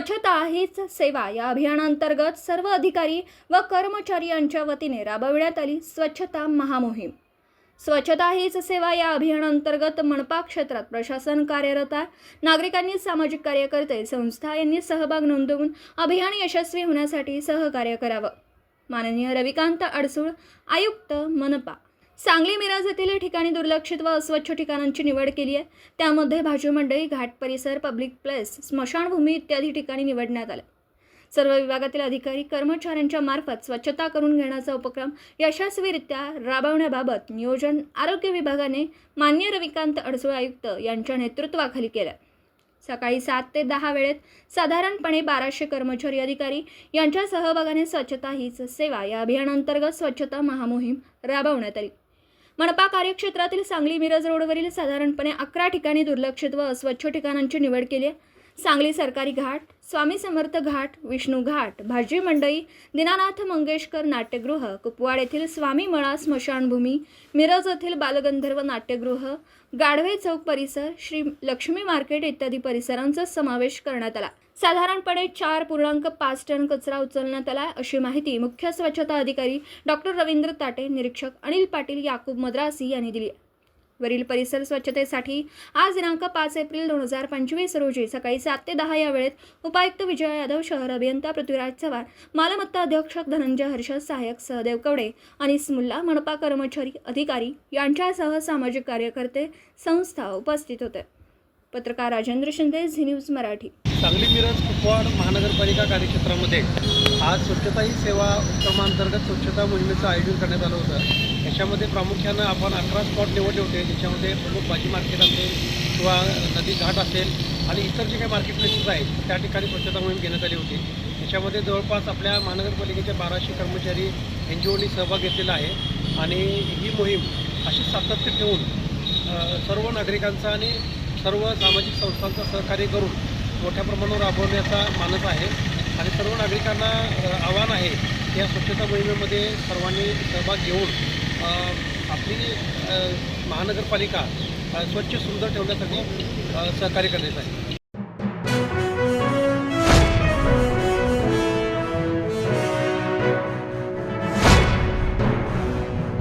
स्वच्छता हीच सेवा. या अभियानांतर्गत सर्व अधिकारी व कर्मचारी यांच्या वतीने राबविण्यात आली स्वच्छता महामोहीम. स्वच्छता हीच सेवा या अभियानांतर्गत मनपा क्षेत्रात प्रशासन कार्यरत आहे. नागरिकांनी सामाजिक कार्यकर्ते संस्था यांनी सहभाग नोंदवून अभियान यशस्वी होण्यासाठी सहकार्य करावं. माननीय रविकांत अडसूळ आयुक्त मनपा. सांगली मिराज येथील ठिकाणी दुर्लक्षित व अस्वच्छ ठिकाणांची निवड केली आहे. त्यामध्ये भाजी मंडई घाट परिसर पब्लिक प्लेस स्मशानभूमी इत्यादी ठिकाणी निवडण्यात आल्या. सर्व विभागातील अधिकारी कर्मचाऱ्यांच्या मार्फत स्वच्छता करून घेण्याचा उपक्रम यशस्वीरित्या राबवण्याबाबत नियोजन आरोग्य विभागाने मान्य रविकांत अडसूळ आयुक्त यांच्या नेतृत्वाखाली केलं. सकाळी सात ते दहा वेळेत साधारणपणे बाराशे कर्मचारी अधिकारी यांच्या सहभागाने स्वच्छता हीच सेवा या अभियानांतर्गत स्वच्छता महामोहीम राबवण्यात आली. मनपा कार्यक्षेत्रातील सांगली मिरज रोडवरील साधारणपणे अकरा ठिकाणी दुर्लक्षित व अस्वच्छ ठिकाणांची निवड केली आहे. सांगली सरकारी घाट स्वामी समर्थ घाट विष्णू घाट भाजी मंडई दीनानाथ मंगेशकर नाट्यगृह कुपवाड येथील स्वामी मळा स्मशानभूमी मिरज येथील बालगंधर्व नाट्यगृह गाढवे चौक परिसर श्री लक्ष्मी मार्केट इत्यादी परिसरांचा समावेश करण्यात आला. साधारणपणे चार पूर्णांक पाच टन कचरा उचलण्यात आला अशी माहिती मुख्य स्वच्छता अधिकारी डॉक्टर रवींद्र ताटे निरीक्षक अनिल पाटील याकूब मद्रासी यांनी दिली वरील परिसर स्वच्छतेसाठी आज दिनांक पाच एप्रिल दोन हजार पंचवीस रोजी सकाळी सात ते दहा या वेळेत उपायुक्त विजय यादव शहर अभियंता पृथ्वीराज चव्हाण मालमत्ता अधीक्षक धनंजय हर्षद सहाय्यक सहदेव कवडे अनिस मुल्ला मनपा कर्मचारी अधिकारी यांच्यासह सामाजिक कार्यकर्ते संस्था उपस्थित होते. पत्रकार राजेंद्र शिंदे झी न्यूज मराठी. सांगली मिरज कुपवाड महानगरपालिका कार्यक्षेत्रामध्ये आज स्वच्छता ही सेवा उपक्रमांतर्गत स्वच्छता मोहिमेचं आयोजन करण्यात आलं होतं. याच्यामध्ये प्रामुख्यानं आपण अकरा स्पॉट निवडले होते. ज्याच्यामध्ये प्रमुख भाजी मार्केट असेल किंवा नदी घाट असेल आणि इतर जे काही मार्केट प्लेसेस आहेत त्या ठिकाणी स्वच्छता मोहीम घेण्यात आली होती. याच्यामध्ये जवळपास आपल्या महानगरपालिकेचे बाराशे कर्मचारी एन जी ओनी सहभाग घेतलेला आहे आणि ही मोहीम अशी सातत्य ठेवून सर्व नागरिकांचा आणि सर्व सामाजिक संस्थांचं सहकार्य करून मोठ्या प्रमाणावर राबवण्याचा मानस आहे. आणि सर्व नागरिकांना आव्हान आहे की या स्वच्छता मोहिमेमध्ये सर्वांनी सहभाग घेऊन आपली महानगरपालिका स्वच्छ सुंदर ठेवण्यासाठी सहकार्य करण्यात आहे